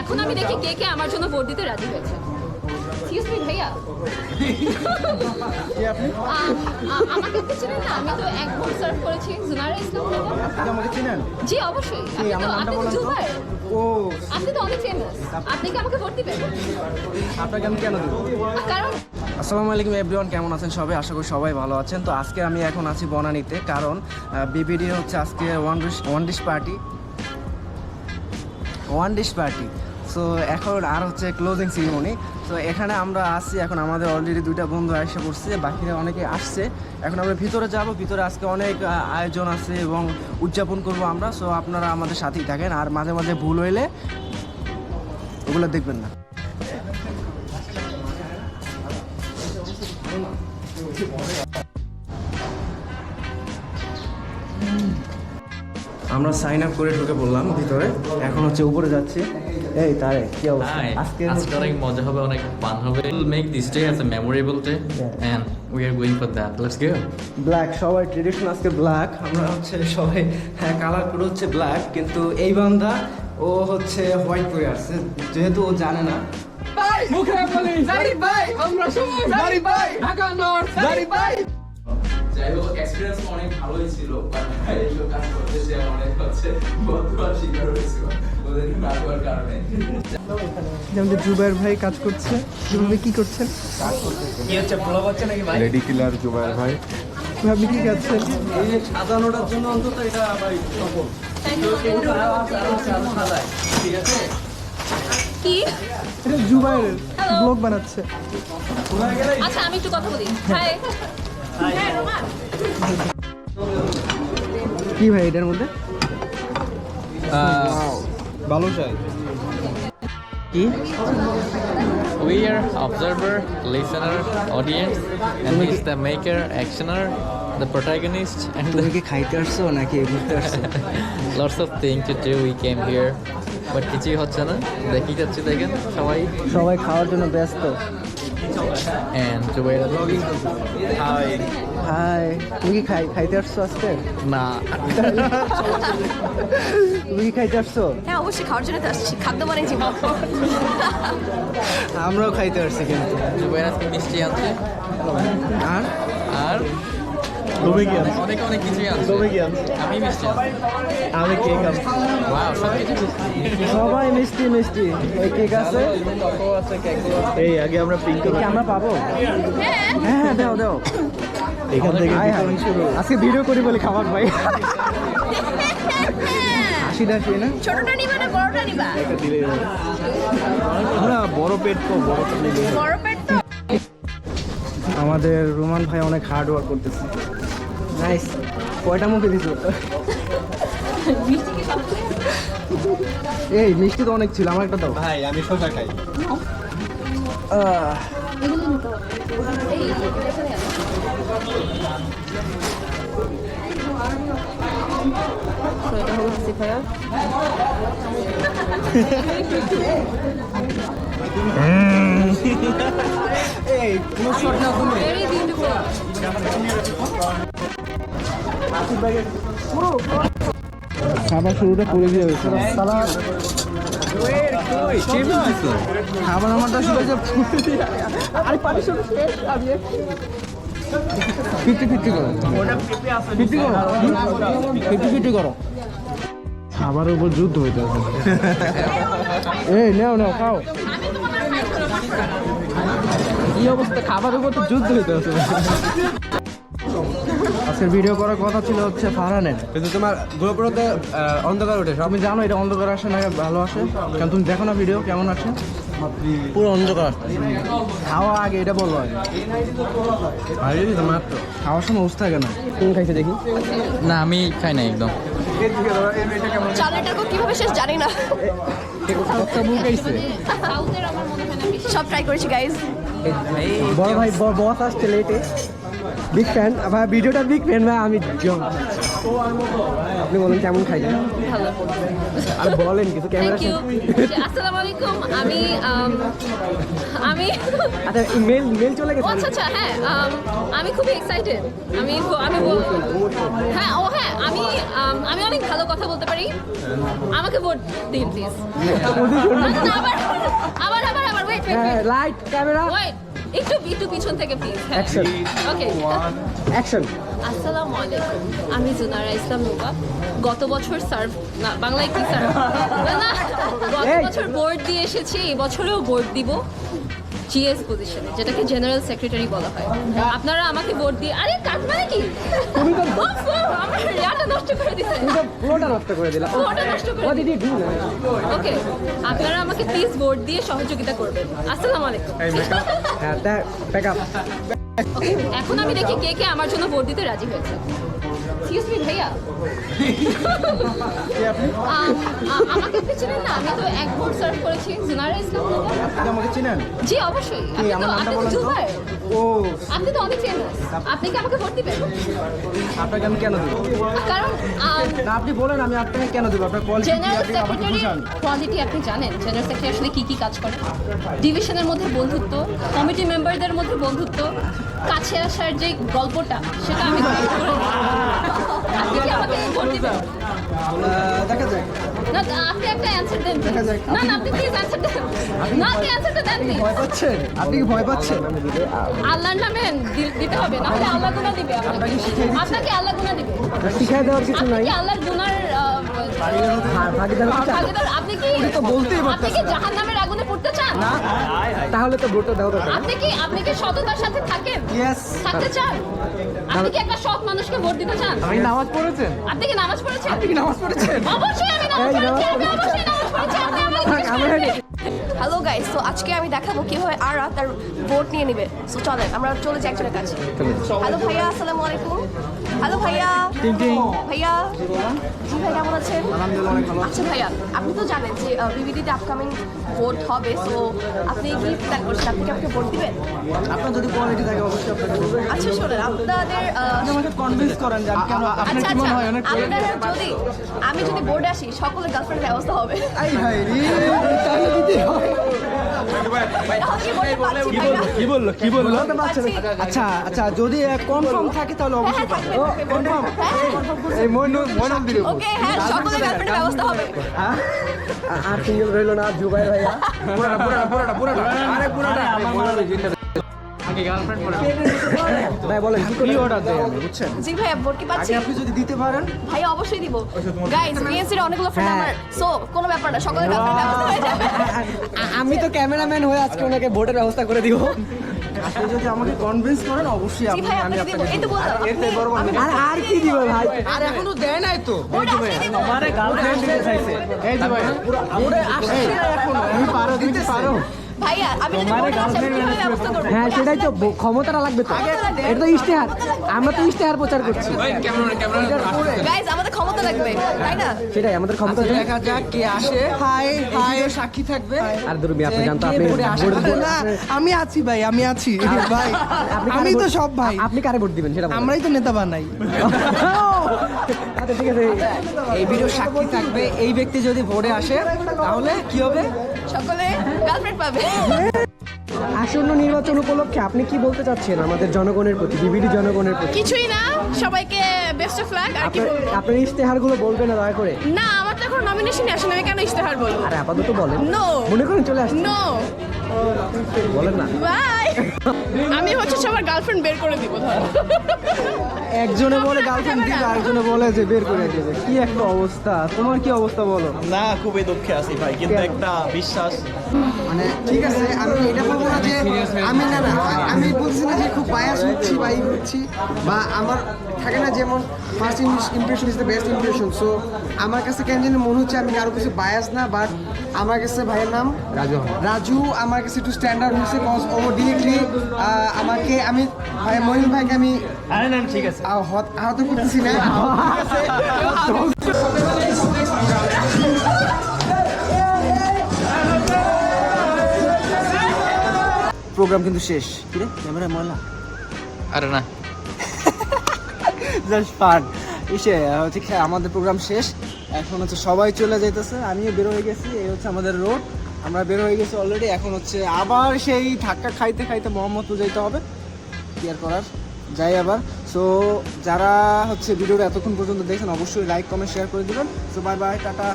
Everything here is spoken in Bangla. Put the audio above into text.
এখন আমি দেখি কে কে আমার জন্য ভোট দিতে রাজি হয়েছে। এক্সকিউজ মি ভাইয়া। আ- আ- আমাকে আপনি চিনেন না আমি তো এক ভোট সার্ভ করেছি জুনারা ইসলাম আপনি আমাকে চিনেন? জি অবশ্যই। আপনি তো আপনি তো বলেন ও। আপনি তো অনেক ফেমাস আপনি কি আমাকে ভোট দিবেন? আপনাকে আমি কেন দেবো? কারণ আসসালামু আলাইকুম এভরিওয়ান কেমন আছেন সবাই? আশা করি সবাই ভালো আছেন। তো আজকে আমি এখন আছি বনানীতে কারণ বিবিডি হচ্ছে আজকে one dish one dish party one dish party so এখন আর হচ্ছে ক্লোজিং সিরিমনি তো এখানে আমরা আসছি এখন আমাদের অলরেডি দুইটা বন্ধু এসে পড়ছে বাকিরা অনেকে আসছে। এখন আমরা ভিতরে যাব, ভিতরে আজকে অনেক আয়োজন আছে এবং উদযাপন করব আমরা। সো আপনারা আমাদের সাথেই থাকেন, আর মাঝে মাঝে ভুল হইলে ওগুলো দেখবেন না। আমরা সাইন আপ করে ঢুকে পড়লাম ভিতরে। এখন হচ্ছে উপরে যাচ্ছি। এই তারে কি অবস্থা? আজকে আজকে অনেক মজা হবে অনেক ফান হবে। This day as a memorable day Yeah. and we are going for that. Let's go. Black সবাই ট্রেডিশন আজকে ব্ল্যাক আমরা হচ্ছে সবাই হ্যাঁ কালার করে হচ্ছে ব্ল্যাক কিন্তু এই বান্দা ও হচ্ছে হোয়াইট পরে আসছে যেহেতু ও জানে না। যাই হোক এক্সপিরিয়েন্স অনেক ভালোই ছিল বাট এইসব কাজ করতে যে অনেক হচ্ছে বদুয়ার শিকার হয়েছিল ওদের নাটকের কারণে। যেমন জুবাইর ভাই কাজ করছে জুবাইর কি করছেন? কি হচ্ছে ব্লগ হচ্ছে নাকি ভাই? লেডি কিলার জুবাইর ভাই। ভাই, আপনি কি কাজছেন এই যে সাজানোটার জন্য অন্তত এটা ভাই সফল। ঠিক আছে? কি? এটা জুবাইরের. ব্লগ বানাচ্ছে। আচ্ছা আমি একটু কথা বলি। হাই হ্যাঁ কি ভাই এটার মধ্যে ভালো চাই কি We are observer, listener, audience, and he's the maker, actioner, the protagonist, and তুমি the কি খাইতে আসছো নাকি ঘুরতে আসছো lots of things to do. We came here, but কিছুই হচ্ছে না দেখি যাচ্ছি দেখেন সবাই সবাই খাওয়ার জন্য ব্যস্ত and to wait hi hi তুমি কি খাই খাইতে আসছো আজকে? না। তুমি কি খাইতে আসছো? হ্যাঁ অবশ্যই খাওয়ার জন্য তো আসছি। খাদ্য মানে জীবন। আমরাও খাইতে আসছি কিন্তু। জুবাইর আজকে মিষ্টি আছে। আর? আর? তুমি কি আনছো অনেক অনেক কিছুই আনছে তুমি কি আনছো আমি মিষ্টি আমি কেক আনছি ওয়াও সব কিছু সবাই মিষ্টি মিষ্টি। এই কেক আছে? এই আগে আমরা পিঙ্ক কেক আমরা পাবো? হ্যাঁ হ্যাঁ দাও দাও। এখান থেকে শুরু আজকে ভিডিও করি বলে খাবার ভাই না? ছোটটা নিবা না বড়টা নিবা? দিলে বড় পেট তো বড় পেট আমাদের রোমান ভাই অনেক হার্ড ওয়ার্ক করতেছে। নাইস কয়টা মুখে দিছো? এই মিষ্টি তো অনেক ছিল আমার একটা দাও। ভাই আমি সোজা খাই। আহ, খাবার শুরুটা করে দিয়ে খাবার আমারটা শুরু ফিফটি ফিফটি করো। ফিফটি করো। ফিফটি ফিফটি করো। খাবারের উপর যুদ্ধ হইতে আছে এই নাও নাও খাও। কি অবস্থা? খাবারের উপর তো যুদ্ধ হইতে আছে আজকের ভিডিও করার কথা ছিল হচ্ছে ফারহানের। কিন্তু তোমার গোপ্রোতে অন্ধকার ওঠে আমি জানো এটা অন্ধকার আসে না ভালো আসে? কারণ তুমি দেখো না ভিডিও কেমন আসে? পুরো অন্ধকার খাওয়া আগে এটা বলল আগে। আর মাত্র। খাওয়ার সময় উস থাকে না। তুমি খাইছে দেখি? না আমি খাই না একদম। কীভাবে শেষ জানি না। সব ট্রাই করেছি গাইজ বড় ভাই বস আসছে লেটে বিগ ফ্যান ভাই ভিডিওটা বিগ ফ্যান ভাই, আমি জ- আপনি বলেন কেমন খাইলেন? ভালো। আর বলেন কিছু ক্যামেরা আসসালামু আলাইকুম। আমি আমি আচ্ছা মেল মেল চলে গেছে। আচ্ছা আচ্ছা হ্যাঁ আমি খুবই এক্সাইটেড আমি আমি হ্যাঁ ও হ্যাঁ আমি আমি অনেক ভালো কথা বলতে পারি। আমাকে ভোট দিন প্লিজ আবার আবার আবার আবার wait wait light camera. Wait একটু একটু পিছন থেকে প্লিজ অ্যাকশন ওকে অ্যাকশন আসসালামু আলাইকুম। আমি জুনারা ইসলাম রুবা গত বছর সার্ভ না বাংলায় কি সার্ভ না গত বছর বোর্ড দিয়ে এসেছি এই বছরেও বোর্ড দিব। জিএস পজিশনে যেটাকে জেনারেল সেক্রেটারি বলা হয়। আপনারা আমাকে ভোট দিয়ে আরে কাট মানে কি? তুমি তো উফ, আমার ইয়াটা নষ্ট করে তুমি তো নষ্ট করে দিলা। নষ্ট করে do? ওকে আপনারা আমাকে প্লিজ ভোট দিয়ে সহযোগিতা করবেন। আসসালামু আলাইকুম। হ্যাঁ এখন আমি দেখি কে কে আমার জন্য ভোট দিতে রাজি হয়েছে। এক্সকিউজ মি ভাইয়া। আমাকে আপনি চিনেন না? আমি তো এক ভোট সার্ভ করেছি জুনারা ইসলাম। আপনি আমাকে চিনেন? জি অবশ্যই। আমার নামটা বলেন তো? ও। আপনি তো অনেক ফেমাস আপনি কি আমাকে ভোট দিবেন? আপনাকে আমি কেন দেবো? কারণ না আপনি বলেন আমি আপনাকে কেন দেবো? আপনার কোয়ালিটি জেনারেল আপনি সেক্রেটারি কোয়ালিটি আপনি জানেন। জেনারেল সেক্রেটারি আসলে কি কি কাজ করে? ডিভিশনের মধ্যে বন্ধুত্ব কমিটি মেম্বারদের মধ্যে বন্ধুত্ব কাছে আসার যে গল্পটা সেটা আমি করে। আপনি কি আমাকে ভোট দিবেন? দেখা যাক। না আপনি একটা অ্যানসার দেন না না আপনি প্লিজ অ্যানসার দেন। না আপনি অ্যানসারটা দেন। ভয় পাচ্ছেন? আপনি কি ভয় পাচ্ছেন? আল্লাহর নামে দিতে হবে না হলে আল্লাহ গুনাহ দিবে আপনাকে। আপনাকে আল্লাহ গুনাহ দিবে। শিখায় দেওয়ার কিছু নাই। কি আল্লাহর গুনার ভাগিদার হতে চান? ভাগিদার আপনি কি তো বলতেই আপনি কি জাহান্নামের আগুনে পড়তে চান? তাহলে তো ভোটটা দেওয়া দরকার আপনি কি আপনি কি সততার সাথে থাকেন? ইয়েস থাকতে চান? আপনি কি একটা সৎ মানুষকে ভোট দিতে চান? আপনি নামাজ পড়েছেন? আপনি কি নামাজ পড়েছেন? আপনি কি নামাজ পড়েছেন? অবশ্যই আমি নামাজ পড়েছি আমি অবশ্যই নামাজ পড়েছি আপনি আমাকে হ্যালো গাইস তো আজকে আমি দেখাবো কীভাবে আর তার ভোট নিয়ে নেবে। সো চলেন আমরা চলে যাই একজনের কাছে। হ্যালো ভাইয়া আসসালামু আলাইকুম। হ্যালো ভাইয়া। ভাইয়া জি ভাই কেমন আছেন? অনেক আচ্ছা ভাইয়া আপনি তো জানেন যে বিবিডিতে আপকামিং ভোট হবে। সো আপনি কি প্ল্যান করছেন? আপনি কি আমাকে ভোট দিবেন? আপনার যদি কোয়ালিটি থাকে অবশ্যই আপনাকে আচ্ছা শোনেন আপনাদের আমাকে কনভিন্স করেন যে আমি কেন আচ্ছা আচ্ছা আপনাদের যদি আমি যদি বোর্ডে আসি সকলে গার্লফ্রেন্ডের ব্যবস্থা হবে। আই হাই রে তাহলে দিতে হবে কি। আচ্ছা আচ্ছা যদি কনফার্ম থাকে তাহলে হ্যাঁ অবশ্যই কনফার্ম হ্যাঁ। এই মইনুল মইনুল দিলে ওকে হ্যাঁ সকলে গার্লফ্রেন্ডের ব্যবস্থা হবে। হ্যাঁ। আর সিঙ্গেল রইল না জুবাই ভাইয়া। পুরাটা পুরাটা পুরাটা পুরাটা। আরে পুরাটা। ভাই বলেন কি প্রি অর্ডার দেই আমি বুঝছেন? জি ভাইয়া ভোট পাচ্ছি? আগে আপনি যদি দিতে পারেন। ভাইয়া অবশ্যই দিব। গাইস বিএনসির অনেকগুলো ফ্রেন্ড হ্যাঁ। আমার সো কোনো ব্যাপার না সকলের গার্লফ্রেন্ড ব্যবস্থা হয়ে যাবে। আমি তো ক্যামেরাম্যান হয়ে আজকে ওনাকে ভোটের ব্যবস্থা করে দিব। আপনি যদি আমাকে কনভিন্স করেন অবশ্যই জি আমি আপনাকে এই তো বললাম আপনি- আমি আর আর কি দিব ভাই? আর এখনও দেয় নাই তো। আসছে এখনও আমি পারো দিতে পারো। ভাইয়া আমি যদি ভোট আসে আমি কীভাবে ব্যবস্থা করব। হ্যাঁ সেটাই তো ব- ক্ষমতাটা লাগবে তো। এটা তো ইশতেহার। আমরা তো ইশতেহার প্রচার করছি। গাইস আমাদের ক্ষমতা লাগবে তাই না? সেটাই আমাদের ক্ষমতা আচ্ছা, দেখা যাক কে আসে। হাই হাই সাক্ষী থাকবে। আর দুর্মি আপনি জানতো আপনি ভোট দিবেন। না আমি আছি ভাই আমি আছি। ভাই আপনি কারে আমি তো ভোট- সব ভাই। আপনি কারে ভোট দিবেন সেটা বলেন। আমরাই তো নেতা বানাই। আচ্ছা ঠিক আছে। এই ভিডিও সাক্ষী থাকবে এই ব্যক্তি যদি ভোটে আসে তাহলে কি হবে? সকলে গার্লফ্রেন্ড পাবে। আসন্ন নির্বাচন উপলক্ষে আপনি কি বলতে চাচ্ছেন আমাদের জনগণের প্রতি বিবিডি জনগণের প্রতি? কিছুই না সবাইকে বেস্ট অফ লাক আর কি বলব? আপনার ইশতেহারগুলো বলবেন না দয়া করে? না আমার তো এখন নমিনেশনই আসে না আমি কেন ইশতেহার বলব? আরে আপাতত বলেন। নো মনে করেন চলে আসেন নো বলেন না। বাই আমি হচ্ছে সবার গার্লফ্রেন্ড বের করে দিব ধর। একজনে বলে গার্লফ্রেন্ড দিবে আরেকজনে বলে যে বের করে দেবে। কি একটা অবস্থা। তোমার কি অবস্থা বলো? না খুবই দুঃখে আছি ভাই কিন্তু একটা বিশ্বাস। মানে ঠিক আছে আমি এটা বলব না যে আমি না না আমি বলছি না যে খুব বায়াস হচ্ছি বা ই হচ্ছি বা আমার থাকে না যেমন first impression is the best impression so আমার কাছে কেন জানি মনে হচ্ছে আমি কারও কিছু বায়াস না বাট আমার কাছে ভাইয়ের নাম রাজু। রাজু আমার কাছে একটু স্ট্যান্ডার্ড হয়েছে কজ ও ডিরেক্টলি আমাকে আমি ভাই মহিন ভাইকে আমি আরে না ঠিক আছে। আহত করতেছি না। প্রোগ্রাম কিন্তু শেষ। কি রে? ক্যামেরা ময়লা। আরে না। জাস্ট ফান ইসে হচ্ছে আমাদের প্রোগ্রাম শেষ। এখন হচ্ছে সবাই চলে যাইতেছে আমিও বের হয়ে গেছি এই হচ্ছে আমাদের রোড আমরা বের হয়ে গেছি অলরেডি এখন হচ্ছে আবার সেই ধাক্কা খাইতে খাইতে মোহাম্মদপুর যাইতে হবে। কেয়ার করার, যাই আবার। সো যারা হচ্ছে ভিডিওটা এতক্ষণ পর্যন্ত দেখেন, অবশ্যই লাইক কমেন্ট শেয়ার করে দেবেন। So bye bye tata.